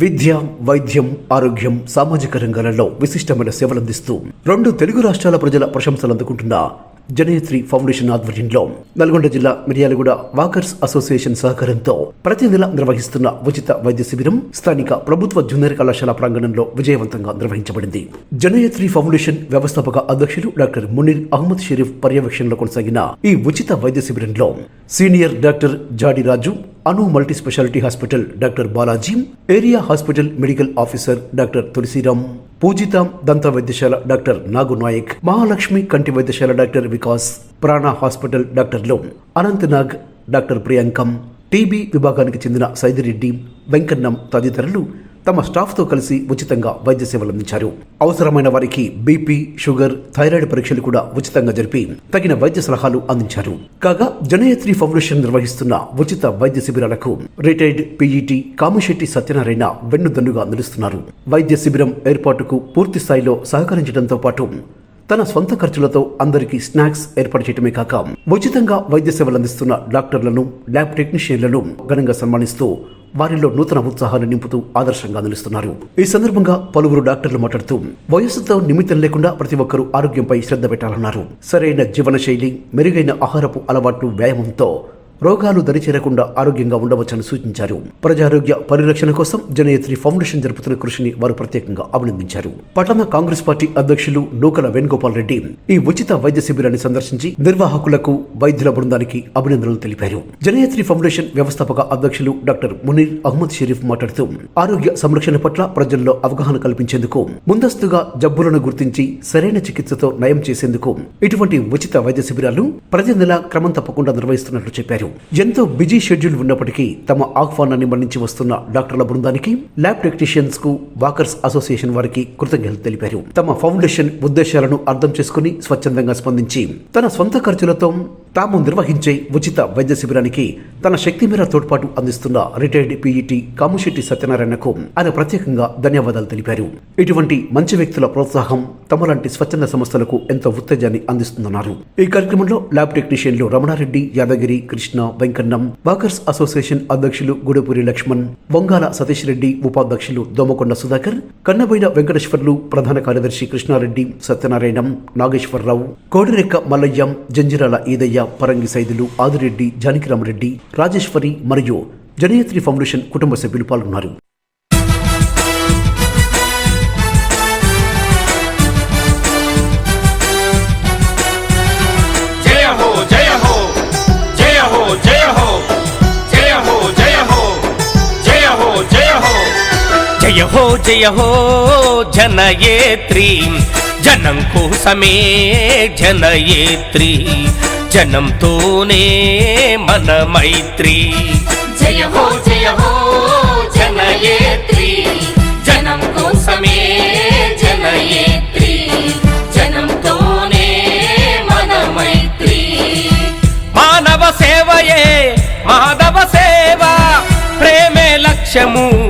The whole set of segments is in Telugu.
విద్య వైద్యం ఆరోగ్యం సామాజిక రంగాలలో విశిష్టమైన సేవలందిస్తూ రెండు తెలుగు రాష్ట్రాల ప్రజల ప్రశంసలు అందుకుంటున్న జనయత్రి ఫౌండేషన్ ఆధ్వర్యంలో నల్గొండ జిల్లా మిర్యాలగూడ వాకర్స్ అసోసియేషన్ సహకారంతో ప్రతి నెల నిర్వహిస్తున్న ఉచిత వైద్య శిబిరం స్థానిక ప్రభుత్వ జూనియర్ కళాశాల ప్రాంగణంలో విజయవంతంగా నిర్వహించబడింది. జనయత్రి ఫౌండేషన్ వ్యవస్థాపక అధ్యక్షులు డాక్టర్ మునీర్ అహ్మద్ షరీఫ్ పర్యవేక్షణలో కొనసాగిన ఈ ఉచిత వైద్య శిబిరంలో senior doctor Jadi Raju Anu multi speciality hospital doctor Balaji area hospital medical officer doctor Tulasiram Poojitha దంత వైద్యశాల డాక్టర్ నాగు నాయక్ మహాలక్ష్మి కంటి వైద్యశాల డాక్టర్ వికాస్ ప్రాణ హాస్పిటల్ డాక్టర్లు అనంతనాగ్ డాక్టర్ ప్రియాంకం టీబీ విభాగానికి చెందిన సైదిరెడ్డి వెంకన్నం తదితరులు తమ స్టాఫ్తో కలిసి ఉచితంగా వైద్య సేవలు అందించారు. అవసరమైన వారికి బీపీ షుగర్ థైరాయిడ్ పరీక్షలు కూడా ఉచితంగా జరిపి తగిన వైద్య సలహాలు అందించారు. కాగా జనయత్రి ఫౌండేషన్ నిర్వహిస్తున్న ఉచిత వైద్య శిబిరాలకు రిటైర్డ్ పీఈటీ కామిశెట్టి సత్యనారాయణ వెన్నుదన్నుగా నిలుస్తున్నారు. వైద్య శిబిరం ఏర్పాటుకు పూర్తి స్థాయిలో సహకరించడంతో పాటు తన సొంత ఖర్చులతో అందరికీ స్నాక్స్ ఏర్పాటు చేయడమే కాక ఉచితంగా వైద్య సేవలు అందిస్తున్న డాక్టర్లను ల్యాబ్ టెక్నీషియన్లను ఘనంగా సన్మానిస్తూ వారిలో నూతన ఉత్సాహాన్ని నింపుతూ ఆదర్శంగా నిలుస్తున్నారు. ఈ సందర్భంగా పలువురు డాక్టర్లు మాట్లాడుతూ వయస్సుతో నిమిత్తం లేకుండా ప్రతి ఒక్కరూ ఆరోగ్యంపై శ్రద్ధ పెట్టాలన్నారు. సరైన జీవనశైలి మెరుగైన ఆహారపు అలవాట్లు వ్యాయామంతో రోగాలు దరిచేరకుండా ఆరోగ్యంగా ఉండవచ్చని సూచించారు. ప్రజారోగ్య పరిరక్షణ కోసం జనయత్రి ఫౌండేషన్ జరుపుతున్న కృషిని వారు ప్రత్యేకంగా అభినందించారు. పట్టణ కాంగ్రెస్ పార్టీ అధ్యక్షులు నూకల వేణుగోపాల్ రెడ్డి ఈ ఉచిత వైద్య శిబిరాన్ని సందర్శించి నిర్వాహకులకు వైద్యుల బృందానికి అభినందనలు తెలిపారు. జనయత్రి ఫౌండేషన్ వ్యవస్థాపక అధ్యక్షులు డాక్టర్ మునీర్ అహ్మద్ షరీఫ్ మాట్లాడుతూ ఆరోగ్య సంరక్షణ పట్ల ప్రజల్లో అవగాహన కల్పించేందుకు ముందస్తుగా జబ్బులను గుర్తించి సరైన చికిత్సతో నయం చేసేందుకు ఇటువంటి ఉచిత వైద్య శిబిరాలు ప్రతి నెల క్రమం తప్పకుండా నిర్వహిస్తున్నట్లు చెప్పారు. ఎంతో బిజీ షెడ్యూల్ ఉన్నప్పటికీ తమ ఆహ్వానాన్ని మన్నించి వస్తున్న డాక్టర్ల బృందానికి ల్యాబ్ టెక్నీషియన్స్కు వాకర్స్ అసోసియేషన్ వారికి కృతజ్ఞతలు తెలిపారు. తమ ఫౌండేషన్ ఉద్దేశాలను అర్థం చేసుకుని స్వచ్ఛందంగా స్పందించి తన సొంత ఖర్చులతో తాము నిర్వహించే ఉచిత వైద్య శిబిరానికి తన శక్తి మేర తోడ్పాటు అందిస్తున్న రిటైర్డ్ పీఈటీ కాముశెట్టి సత్యనారాయణకు ఆయన ప్రత్యేకంగా ధన్యవాదాలు తెలిపారు. ఇటువంటి మంచి వ్యక్తుల ప్రోత్సాహం తమలాంటి స్వచ్ఛంద సంస్థలకు ఎంతో ఉత్తేజాన్ని అందిస్తుందన్నారు. ఈ కార్యక్రమంలో ల్యాబ్ టెక్నీషియన్లు రమణారెడ్డి యాదగిరి కృష్ణ వెంకన్నం వాకర్స్ అసోసియేషన్ అధ్యక్షులు గుడపూరి లక్ష్మణ్ బొంగాల సతీష్ రెడ్డి ఉపాధ్యక్షులు దోమకొండ సుధాకర్ కన్నబోయిన వెంకటేశ్వర్లు ప్రధాన కార్యదర్శి కృష్ణారెడ్డి సత్యనారాయణం నాగేశ్వరరావు కోడిరెక్క మల్లయ్యం జంజిరాల ఈదయ్య పరంగి సైదులు ఆదిరెడ్డి జానకిరామరెడ్డి రాజేశ్వరి మరియు జనయత్రి ఫౌండేషన్ కుటుంబ సభ్యులు పాల్గొన్నారు. జయ హో జయ హో జనయేత్రి. జనం కోసమే జనయేత్రి. జనంతోనే మన మైత్రి జయ హో జయ హో జనయేత్రి. జనం కోసమే జనయేత్రి. జనంతోనే మన మైత్రి మానవ సేవయే మాధవ సేవ ప్రేమే లక్ష్యము.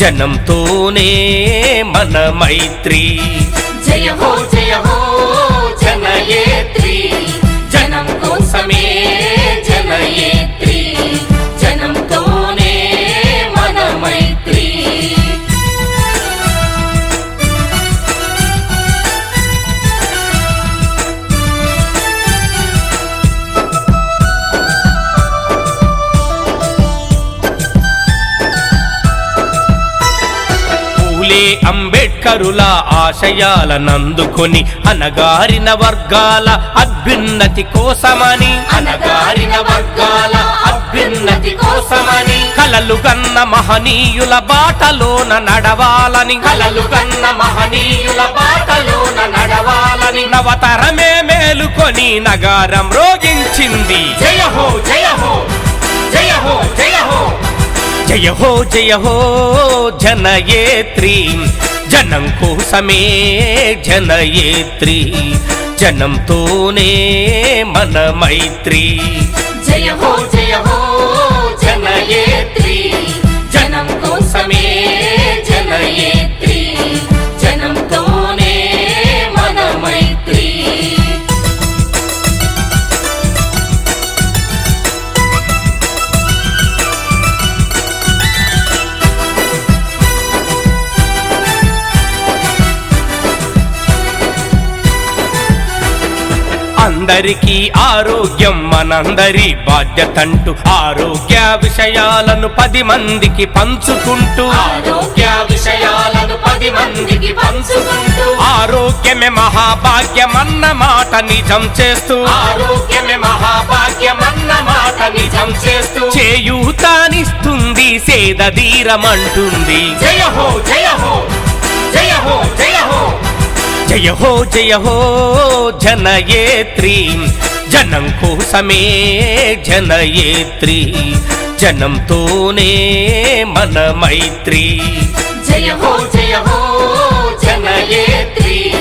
జనంతోనే మన మైత్రి. జయ హో జయ హో. అంబేడ్కరుల ఆశయాలనందుకొని అనగారిన వర్గాల అభ్యున్నతి కోసమని. అనగారిన వర్గాల అభ్యున్నతి కోసమని. కలలు కన్న మహనీయుల బాటలోన నడవాలని. కలలు కన్న మహనీయుల బాటలోన నడవాలని. నవతరమే మేలుకొని నగారం రోగించింది. జయ హో జయ హో జయ హో జయ హో. జయ హో జయ హో జనయేత్రి. జనం కోసమే జనయేత్రి జనంతోనే మన మైత్రి. జయ హో జయ హో అందరికీ ఆరోగ్యం మనందరి బాధ్యతంటూ. ఆరోగ్య విషయాలను పది మందికి పంచుకుంటూ. ఆరోగ్య విషయాలను పది మందికి పంచుకుంటూ. ఆరోగ్యమే మహాభాగ్యమన్న మాట నిజం చేస్తూ. ఆరోగ్యమే మహాభాగ్యమన్న మాట నిజం చేస్తూ. చేయూతానిస్తుంది సేదధీరమంటుంది జయ హో జయ హో జయ హో జయ హో. జయ హో జయ హో జనయేత్రి. జనం కోసమే జనయేత్రి. జనంతోనే మన మైత్రి. జయ హో జయ హో జనయేత్రి.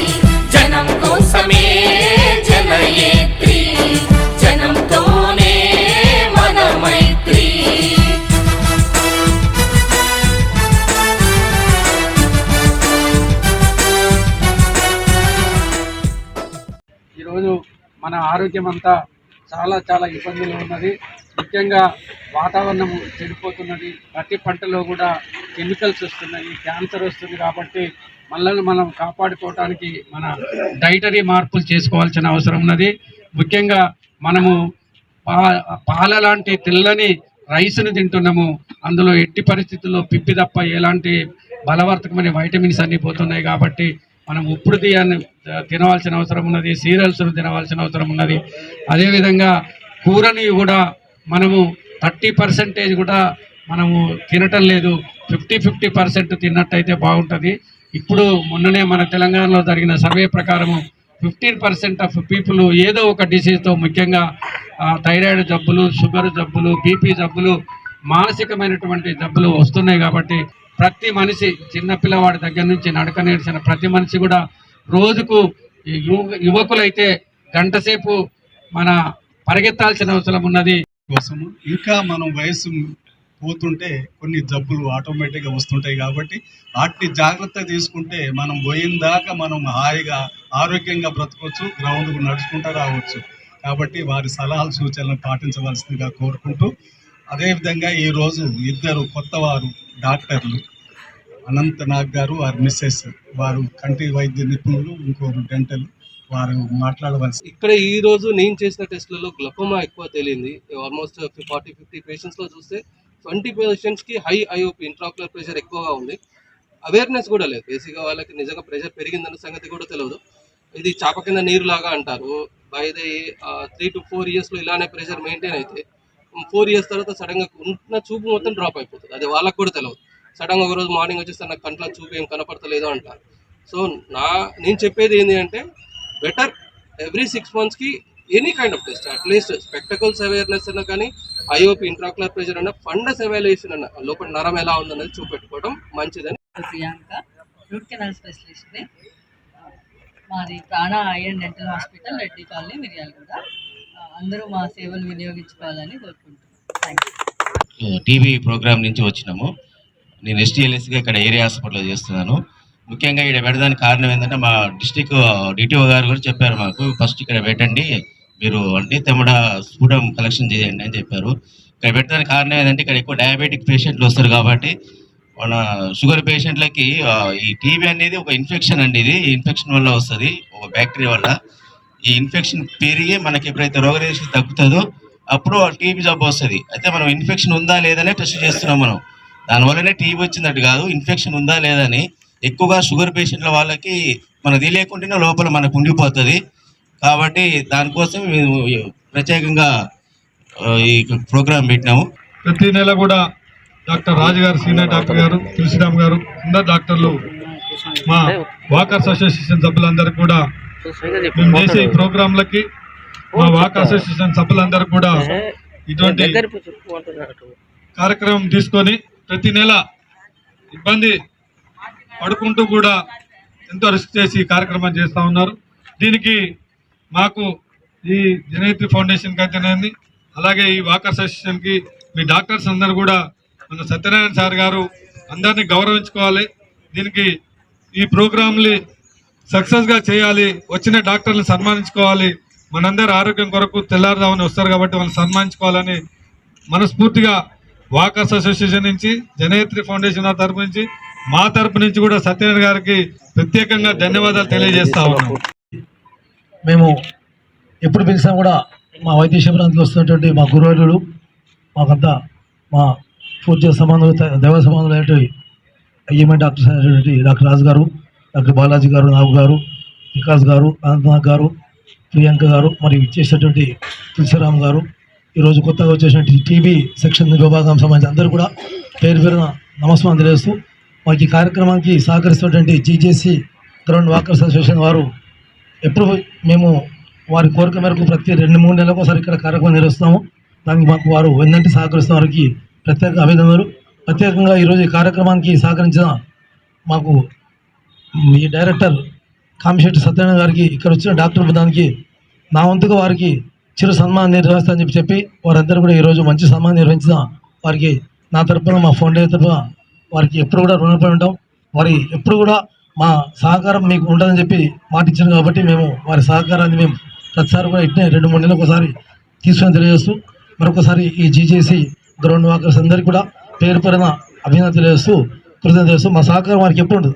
మన ఆరోగ్యం అంతా చాలా చాలా ఇబ్బందులు ఉన్నది. ముఖ్యంగా వాతావరణం చెడిపోతున్నది. ప్రతి పంటలో కూడా కెమికల్స్ వస్తున్నాయి. క్యాన్సర్ వస్తుంది కాబట్టి మనల్ని మనం కాపాడుకోవడానికి మన డైటరీ మార్పులు చేసుకోవాల్సిన అవసరం ఉన్నది. ముఖ్యంగా మనము పా పాల లాంటి తెల్లని రైస్ను తింటున్నాము. అందులో ఎట్టి పరిస్థితుల్లో పిప్పి తప్ప ఎలాంటి బలవర్తకమైన వైటమిన్స్ అన్ని పోతున్నాయి కాబట్టి మనం ఉప్పుడు తీయాన్ని తినవలసిన అవసరం ఉన్నది సీరియల్స్ తినవలసిన అవసరం ఉన్నది. అదేవిధంగా కూరని కూడా మనము థర్టీ పర్సెంటేజ్ కూడా మనము తినటం లేదు. ఫిఫ్టీ ఫిఫ్టీ పర్సెంట్ తిన్నట్టయితే బాగుంటుంది. ఇప్పుడు మొన్ననే మన తెలంగాణలో జరిగిన సర్వే ప్రకారము ఫిఫ్టీన్ పర్సెంట్ ఆఫ్ పీపుల్ ఏదో ఒక డిసీజ్తో ముఖ్యంగా థైరాయిడ్ జబ్బులు షుగర్ జబ్బులు బీపీ జబ్బులు మానసికమైనటువంటి జబ్బులు వస్తున్నాయి కాబట్టి ప్రతి మనిషి చిన్నపిల్లవాడి దగ్గర నుంచి నడక నేర్చిన ప్రతి మనిషి కూడా రోజుకు ఈ యువ- యువకులైతే గంట సేపు మన పరిగెత్తాల్సిన అవసరం ఉన్నది. కోసము ఇంకా మనం వయసు పోతుంటే కొన్ని జబ్బులు ఆటోమేటిక్గా వస్తుంటాయి కాబట్టి వాటిని జాగ్రత్త తీసుకుంటే మనం పోయిన దాకా మనం హాయిగా ఆరోగ్యంగా బ్రతకవచ్చు గ్రౌండ్కు నడుచుకుంటూ రావచ్చు. కాబట్టి వారి సలహాలు సూచనలు పాటించవలసిందిగా కోరుకుంటూ అదేవిధంగా ఈరోజు ఇద్దరు కొత్త వారు డాక్టర్లు అనంత నాగ్ గారు వారి మిస్సెస్ వారు కంటి వైద్య నిపుణులు ఇంకొకరు డెంటల్ వారు మాట్లాడవలసి ఇక్కడ ఈ రోజు నేను చేసిన టెస్ట్లలో గ్లకోమా ఎక్కువ తేలింది. ఆల్మోస్ట్ ఫార్టీ ఫిఫ్టీ పేషెంట్స్లో చూస్తే ట్వంటీ పేషెంట్స్కి హై ఐఓపి ఇంట్రాక్యులర్ ప్రెషర్ ఎక్కువగా ఉంది. అవేర్నెస్ కూడా లేదు. బేసిక్గా వాళ్ళకి నిజంగా ప్రెషర్ పెరిగిందన్న సంగతి కూడా తెలియదు. ఇది చాప కింద నీరు లాగా అంటారు by the three to four ఇయర్స్లో ఇలానే ప్రెషర్ మెయింటైన్ అయితే ఫోర్ ఇయర్స్ తర్వాత సడన్గా ఉన్న చూపు మొత్తం డ్రాప్ అయిపోతుంది. అది వాళ్ళకి కూడా తెలియదు సడన్గా ఒక రోజు మార్నింగ్ వచ్చేస్తే నాకు కంట్లో చూపు ఏం కనపడతలేదు అంటారు. సో నా నేను చెప్పేది ఏంటి అంటే బెటర్ ఎవ్రీ సిక్స్ మంత్స్కి any kind of test at least spectacles awareness అన్న కానీ ఐఓపి ఇంట్రాక్యులర్ ప్రెషర్ అన్న ఫండస్ ఎవాల్యుయేషన్ అన్న లోపల నరం ఎలా ఉందన్నది చూపెట్టుకోవడం మంచిదని. ప్రియాంక రూట్ కెనాల్ స్పెషలిస్ట్ని మాది Prana eye and dental hospital Reddy colony Miryalaguda. అందరూ మా సేవలు వినియోగించుకోవాలని కోరుకుంటున్నాను టీవీ ప్రోగ్రామ్ నుంచి వచ్చినాము. నేను ఎస్టీఎల్ఎస్గా ఇక్కడ ఏరియా హాస్పిటల్లో చేస్తున్నాను. ముఖ్యంగా ఇక్కడ పెట్టడానికి కారణం ఏంటంటే మా డిస్టిక్ డిటిఓ గారు కూడా చెప్పారు మాకు ఫస్ట్ ఇక్కడ పెట్టండి మీరు అంటే తెమ్మడ స్ఫూటం కలెక్షన్ చేయండి అని చెప్పారు. ఇక్కడ పెట్టడానికి కారణం ఏంటంటే ఇక్కడ ఎక్కువ డయాబెటిక్ పేషెంట్లు వస్తారు కాబట్టి మన షుగర్ పేషెంట్లకి ఈ టీబీ అనేది ఒక ఇన్ఫెక్షన్ అండి ఇది. ఇన్ఫెక్షన్ వల్ల వస్తుంది ఒక బ్యాక్టీరియా వల్ల. ఈ ఇన్ఫెక్షన్ పెరిగి మనకి ఎప్పుడైతే రోగనిరోధక తగ్గుతుందో అప్పుడు టీబీ జబ్బు వస్తుంది. అయితే మనం ఇన్ఫెక్షన్ ఉందా లేదనే టెస్ట్ చేస్తున్నాం మనం. దానివల్లనే టీబీ వచ్చిందట్టు కాదు ఇన్ఫెక్షన్ ఉందా లేదని ఎక్కువగా షుగర్ పేషెంట్ల వాళ్ళకి మనం తెలియకుండానే లోపల మనకు ఉండిపోతుంది. కాబట్టి దానికోసం మేము ప్రత్యేకంగా ఈ ప్రోగ్రాం పెట్టినాము. ప్రతి నెల కూడా డాక్టర్ రాజు గారు సీనియర్ డాక్టర్ గారు తులసిరామ్ గారు అందరు డాక్టర్లు మా వాకర్స్ అసోసియేషన్ సభ్యులందరూ కూడా చేసే ప్రోగ్రాంలకి మా వాక్ అసోసియేషన్ సభ్యులందరూ కూడా ఇటువంటి కార్యక్రమం తీసుకొని ప్రతి నెల ఇబ్బంది పడుకుంటూ కూడా ఎంతో రిస్క్ చేసి కార్యక్రమం చేస్తూ ఉన్నారు. దీనికి మాకు ఈ జనయిత్రి ఫౌండేషన్కి అయితేనేది అలాగే ఈ వాకర్ అసోసియేషన్కి మీ డాక్టర్స్ అందరు కూడా మన సత్యనారాయణ సార్ గారు అందరినీ గౌరవించుకోవాలి. దీనికి ఈ ప్రోగ్రాంని సక్సెస్గా చేయాలి వచ్చిన డాక్టర్లను సన్మానించుకోవాలి. మనందరి ఆరోగ్యం కొరకు తెల్లారుదామని వస్తారు కాబట్టి వాళ్ళని సన్మానించుకోవాలని మనస్ఫూర్తిగా వాకర్స్ అసోసియేషన్ నుంచి జనయత్రి ఫౌండేషన్ తరపు నుంచి మా తరపు నుంచి కూడా సత్యనారాయణ గారికి ప్రత్యేకంగా ధన్యవాదాలు తెలియజేస్తా ఉన్నాం. మేము ఎప్పుడు పిలిచినా కూడా మా వైద్య శిబిరానికి వస్తున్నటువంటి మా గురువులు మాకంతా మా పూర్తి సంబంధం దైవ సంబంధం అయినటువంటి ఐఎంఐ డాక్టర్స్ అయినటువంటి డాక్టర్ రాజు గారు డాక్టర్ బాలాజీ గారు నాగు గారు వికాస్ గారు అనంతనాగ్ గారు ప్రియాంక గారు మరియు ఇచ్చేసినటువంటి తులసిరామ్ గారు. ఈరోజు కొత్తగా వచ్చేసినటువంటి టీవీ సెక్షన్ విభాగం సంబంధించి అందరూ కూడా పేరు పేరున నమస్కారం తెలియజేస్తూ మాకు ఈ కార్యక్రమానికి సహకరిస్తున్నటువంటి జీజేసీ గ్రౌండ్ వాకర్స్ అసోసియేషన్ వారు ఎప్పుడు మేము వారి కోరిక మేరకు ప్రతి రెండు మూడు నెలలకు ఒకసారి ఇక్కడ కార్యక్రమం నిర్వహిస్తాము దానికి మాకు వారు వెన్నంటి సహకరిస్తున్న వారికి ప్రత్యేక అభినందనలు. ప్రత్యేకంగా ఈరోజు ఈ కార్యక్రమానికి సహకరించిన మాకు మీ డైరెక్టర్ కామిశెట్టి సత్యనారాయణ గారికి ఇక్కడ వచ్చిన డాక్టర్ బృందానికి నా వంతుగా వారికి చిరు సన్మానం నిర్వహిస్తా అని చెప్పి చెప్పి వారందరూ కూడా ఈరోజు మంచి సన్మానం నిర్వహించిన వారికి నా తరపున మా ఫౌండేషన్ తరపున వారికి ఎప్పుడు కూడా రుణపడి ఉంటాం. వారి ఎప్పుడు కూడా మా సహకారం మీకు ఉంటుందని చెప్పి మాట ఇచ్చారు కాబట్టి మేము వారి సహకారాన్ని మేము ప్రతిసారి కూడా ఇట్నే రెండు మూడు నెలలకు ఒకసారి తీసుకొని తెలియజేస్తూ మరొకసారి ఈ జీజేసీ గ్రౌండ్ వాకర్స్ అందరికీ కూడా పేరు పేరున అభినందన తెలియజేస్తూ కృతజ్ఞత చేస్తూ మా సహకారం వారికి ఎప్పుడు ఉండదు.